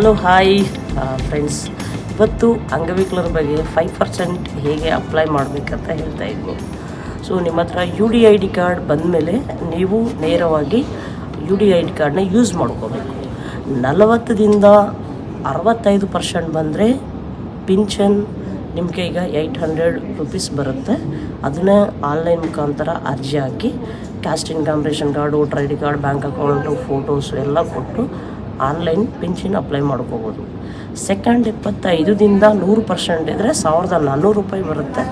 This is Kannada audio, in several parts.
Hello, hi. ಫ್ರೆಂಡ್ಸ್ ಇವತ್ತು ಅಂಗವಿಕಲರ ಬಗ್ಗೆ ಫೈವ್ ಪರ್ಸೆಂಟ್ ಹೇಗೆ ಅಪ್ಲೈ ಮಾಡಬೇಕಂತ ಹೇಳ್ತಾ ಇದ್ದೀನಿ. ಸೊ ನಿಮ್ಮ ಹತ್ರ U D I D card ಬಂದಮೇಲೆ ನೀವು ನೇರವಾಗಿ ಯು ಡಿ ಐ ಡಿ ಕಾರ್ಡನ್ನ ಯೂಸ್ ಮಾಡ್ಕೋಬೇಕು. ನಲವತ್ತರಿಂದ ಅರವತ್ತೈದು ಪರ್ಸೆಂಟ್ ಬಂದರೆ ಪಿಂಚನ್ ನಿಮಗೆ ಈಗ ಏಯ್ಟ್ ಹಂಡ್ರೆಡ್ ರುಪೀಸ್ ಬರುತ್ತೆ. ಅದನ್ನು ಆನ್ಲೈನ್ ಮುಖಾಂತರ ಅರ್ಜಿ ಹಾಕಿ caste income ration card voter I D card bank account photos ಎಲ್ಲ ಕೊಟ್ಟು ಆನ್ಲೈನ್ ಪೆನ್ಷನ್ ಅಪ್ಲೈ ಮಾಡ್ಕೋಬೋದು. ಸೆಕೆಂಡ್ ಇಪ್ಪತ್ತೈದರಿಂದ ನೂರು ಪರ್ಸೆಂಟ್ ಇದ್ದರೆ ಸಾವಿರದ ನಾನ್ನೂರು ರೂಪಾಯಿ ಬರುತ್ತೆ.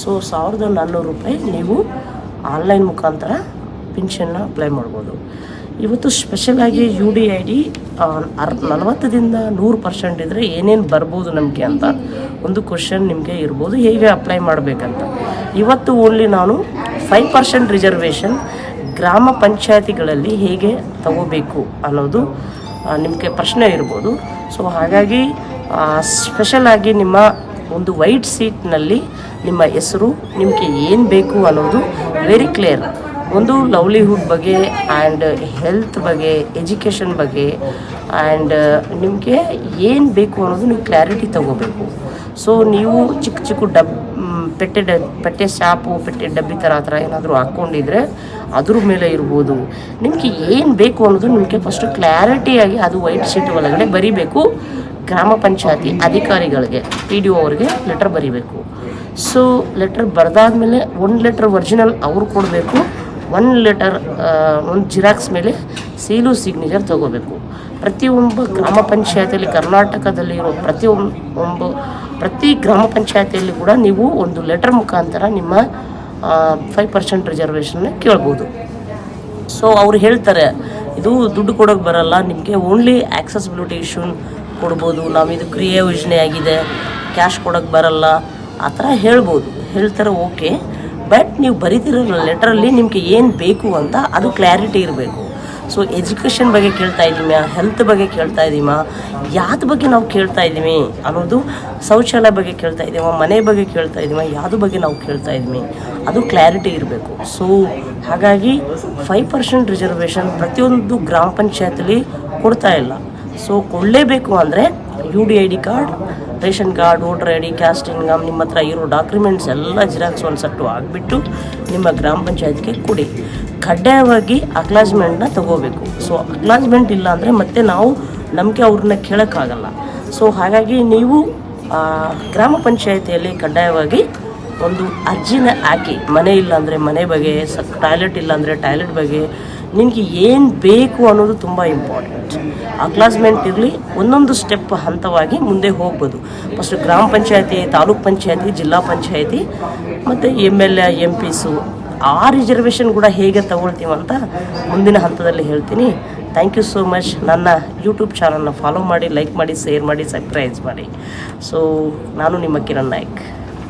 ಸೊ ಸಾವಿರದ ನಾನ್ನೂರು ರೂಪಾಯಿ ನೀವು ಆನ್ಲೈನ್ ಮುಖಾಂತರ ಪಿಂಚನ್ನ ಅಪ್ಲೈ ಮಾಡ್ಬೋದು. ಇವತ್ತು ಸ್ಪೆಷಲಾಗಿ ಯು ಡಿ ಐ ಡಿ ಅರ್ ನಲವತ್ತರಿಂದ ನೂರು ಪರ್ಸೆಂಟ್ ಇದ್ದರೆ ಏನೇನು ಬರ್ಬೋದು ನಮಗೆ ಅಂತ ಒಂದು ಕ್ವಶನ್ ನಿಮಗೆ ಇರ್ಬೋದು. ಹೇಗೆ ಅಪ್ಲೈ ಮಾಡಬೇಕಂತ. ಇವತ್ತು ಓನ್ಲಿ ನಾನು ಫೈವ್ ಪರ್ಸೆಂಟ್ ರಿಸರ್ವೇಷನ್ ಗ್ರಾಮ ಪಂಚಾಯತಿಗಳಲ್ಲಿ ಹೇಗೆ ತಗೋಬೇಕು ಅನ್ನೋದು ನಿಮಗೆ ಪ್ರಶ್ನೆ ಇರ್ಬೋದು. ಸೊ ಹಾಗಾಗಿ ಸ್ಪೆಷಲಾಗಿ ನಿಮ್ಮ ಒಂದು ವೈಟ್ ಸೀಟ್ನಲ್ಲಿ ನಿಮ್ಮ ಹೆಸರು, ನಿಮಗೆ ಏನು ಬೇಕು ಅನ್ನೋದು ವೆರಿ ಕ್ಲಿಯರ್ ಒಂದು ಲವ್ಲಿಹುಡ್ ಬಗ್ಗೆ ಆ್ಯಂಡ್ ಹೆಲ್ತ್ ಬಗ್ಗೆ ಎಜುಕೇಷನ್ ಬಗ್ಗೆ ಆ್ಯಂಡ್ ನಿಮಗೆ ಏನು ಬೇಕು ಅನ್ನೋದು ನೀವು ಕ್ಲಾರಿಟಿ ತಗೋಬೇಕು. ಸೊ ನೀವು ಚಿಕ್ಕ ಚಿಕ್ಕ ಡಬ್ ಪೆಟ್ಟೆ ಡ ಪೆಟ್ಟೆ ಶಾಪು ಪೆಟ್ಟೆ ಡಬ್ಬಿ ಥರ ಆ ಥರ ಏನಾದರೂ ಹಾಕ್ಕೊಂಡಿದ್ರೆ ಅದ್ರ ಮೇಲೆ ಇರ್ಬೋದು. ನಿಮಗೆ ಏನು ಬೇಕು ಅನ್ನೋದು ನಿಮಗೆ ಫಸ್ಟು ಕ್ಲಾರಿಟಿಯಾಗಿ ಅದು ವೈಟ್ ಶೀಟ್ ಒಳಗಡೆ ಬರೀಬೇಕು ಗ್ರಾಮ ಪಂಚಾಯತಿ ಅಧಿಕಾರಿಗಳಿಗೆ ಪಿ ಡಿ ಒ ಅವ್ರಿಗೆ ಲೆಟರ್ ಬರಿಬೇಕು. ಸೊ ಲೆಟರ್ ಬರೆದಾದ್ಮೇಲೆ ಒಂದು ಲೆಟರ್ ಒರಿಜಿನಲ್ ಅವ್ರು ಕೊಡಬೇಕು ಒನ್ ಲೆಟರ್ ಒಂದು ಜಿರಾಕ್ಸ್ ಮೇಲೆ ಸೀಲು ಸಿಗ್ನೇಚರ್ ತಗೋಬೇಕು. ಪ್ರತಿಯೊಬ್ಬ ಗ್ರಾಮ ಪಂಚಾಯತಿಯಲ್ಲಿ, ಕರ್ನಾಟಕದಲ್ಲಿರೋ ಪ್ರತಿಯೊಂದು ಒಂದು ಪ್ರತಿ ಗ್ರಾಮ ಪಂಚಾಯತಿಯಲ್ಲಿ ಕೂಡ ನೀವು ಒಂದು ಲೆಟರ್ ಮುಖಾಂತರ ನಿಮ್ಮ ಫೈವ್ ಪರ್ಸೆಂಟ್ ರಿಸರ್ವೇಷನ್ನ ಕೇಳ್ಬೋದು. ಸೊ ಅವ್ರು ಹೇಳ್ತಾರೆ, ಇದು ದುಡ್ಡು ಕೊಡೋಕೆ ಬರಲ್ಲ, ನಿಮಗೆ ಓನ್ಲಿ ಆಕ್ಸೆಸಿಬಿಲಿಟಿ ಇಶ್ಯೂನ್ ಕೊಡ್ಬೋದು. ನಾವು ಇದು ಕ್ರಿಯೆ ಯೋಜನೆ ಆಗಿದೆ ಕ್ಯಾಶ್ ಕೊಡೋಕೆ ಬರಲ್ಲ. ಆ ಥರ ಹೇಳ್ಬೋದು. ಹೇಳ್ತಾರೆ ಓಕೆ ಬಟ್ ನೀವು ಬರೀತಿರೋ ಲೆಟ್ರಲ್ಲಿ ನಿಮಗೆ ಏನು ಬೇಕು ಅಂತ ಅದು ಕ್ಲಾರಿಟಿ ಇರಬೇಕು. ಸೊ ಎಜುಕೇಷನ್ ಬಗ್ಗೆ ಕೇಳ್ತಾ ಇದ್ದೀವಿ ಹೆಲ್ತ್ ಬಗ್ಗೆ ಕೇಳ್ತಾ ಇದ್ದೀಮಾ? ಯಾವ್ದು ಬಗ್ಗೆ ನಾವು ಕೇಳ್ತಾ ಇದ್ದೀವಿ ಅನ್ನೋದು ಶೌಚಾಲಯ ಬಗ್ಗೆ ಕೇಳ್ತಾ ಇದ್ದೀವ ಮನೆ ಬಗ್ಗೆ ಕೇಳ್ತಾ ಇದ್ದೀವ ಯಾವ್ದು ಬಗ್ಗೆ ನಾವು ಕೇಳ್ತಾ ಇದ್ದೀವಿ ಅದು ಕ್ಲಾರಿಟಿ ಇರಬೇಕು. ಸೊ ಹಾಗಾಗಿ ಫೈವ್ ಪರ್ಸೆಂಟ್ ರಿಸರ್ವೇಷನ್ ಪ್ರತಿಯೊಂದು ಗ್ರಾಮ ಪಂಚಾಯತಲ್ಲಿ ಕೊಡ್ತಾ ಇಲ್ಲ. ಸೊ ಕೊಡಲೇಬೇಕು ಅಂದರೆ U D I D card ration card, voter I D caste income ನಿಮ್ಮ ಹತ್ರ ಇರೋ ಡಾಕ್ಯುಮೆಂಟ್ಸ್ ಎಲ್ಲ ಜಿರಾಕ್ಸ್ ಒಂದು ಸಟ್ಟು ಆಗಿಬಿಟ್ಟು ನಿಮ್ಮ ಗ್ರಾಮ ಪಂಚಾಯತ್ಗೆ ಕೊಡಿ. ಕಡ್ಡಾಯವಾಗಿ ಅಕ್ಲಾಜ್ಮೆಂಟ್ನ ತಗೋಬೇಕು. ಸೊ ಅಕ್ಲಾಜ್ಮೆಂಟ್ ಇಲ್ಲ ಅಂದರೆ ಮತ್ತೆ ನಾವು ನಂಬಿಕೆ ಅವ್ರನ್ನ ಕೇಳೋಕ್ಕಾಗಲ್ಲ. ಸೊ ಹಾಗಾಗಿ ನೀವು ಗ್ರಾಮ ಪಂಚಾಯಿತಿಯಲ್ಲಿ ಕಡ್ಡಾಯವಾಗಿ ಒಂದು ಅರ್ಜಿನ ಹಾಕಿ, ಮನೆ ಇಲ್ಲಾಂದರೆ ಮನೆ ಬಗ್ಗೆ, ಸ ಟಾಯ್ಲೆಟ್ ಇಲ್ಲಾಂದರೆ ಟಾಯ್ಲೆಟ್ ಬಗ್ಗೆ, ನಿನಗೆ ಏನು ಬೇಕು ಅನ್ನೋದು ತುಂಬ ಇಂಪಾರ್ಟೆಂಟ್ ಅಕ್ಲಾಸ್ಮೆಂಟ್ ಇರಲಿ, ಒಂದೊಂದು ಸ್ಟೆಪ್ ಹಂತವಾಗಿ ಮುಂದೆ ಹೋಗ್ಬೋದು. ಫಸ್ಟ್ ಗ್ರಾಮ ಪಂಚಾಯತಿ, ತಾಲೂಕ್ ಪಂಚಾಯತಿ, ಜಿಲ್ಲಾ ಪಂಚಾಯತಿ, ಮತ್ತು M L A M P ಆ ರಿಸರ್ವೇಷನ್ ಕೂಡ ಹೇಗೆ ತಗೊಳ್ತೀವಂತ ಮುಂದಿನ ಹಂತದಲ್ಲಿ ಹೇಳ್ತೀನಿ. ಥ್ಯಾಂಕ್ ಯು ಸೋ ಮಚ್ ನನ್ನ ಯೂಟ್ಯೂಬ್ ಚಾನಲ್ನ ಫಾಲೋ ಮಾಡಿ ಲೈಕ್ ಮಾಡಿ ಶೇರ್ ಮಾಡಿ ಸಬ್ಸ್ಕ್ರೈಬ್ ಮಾಡಿ. ಸೊ ನಾನು ನಿಮ್ಮ ಕಿರಣ್ ನಾಯ್ಕ್.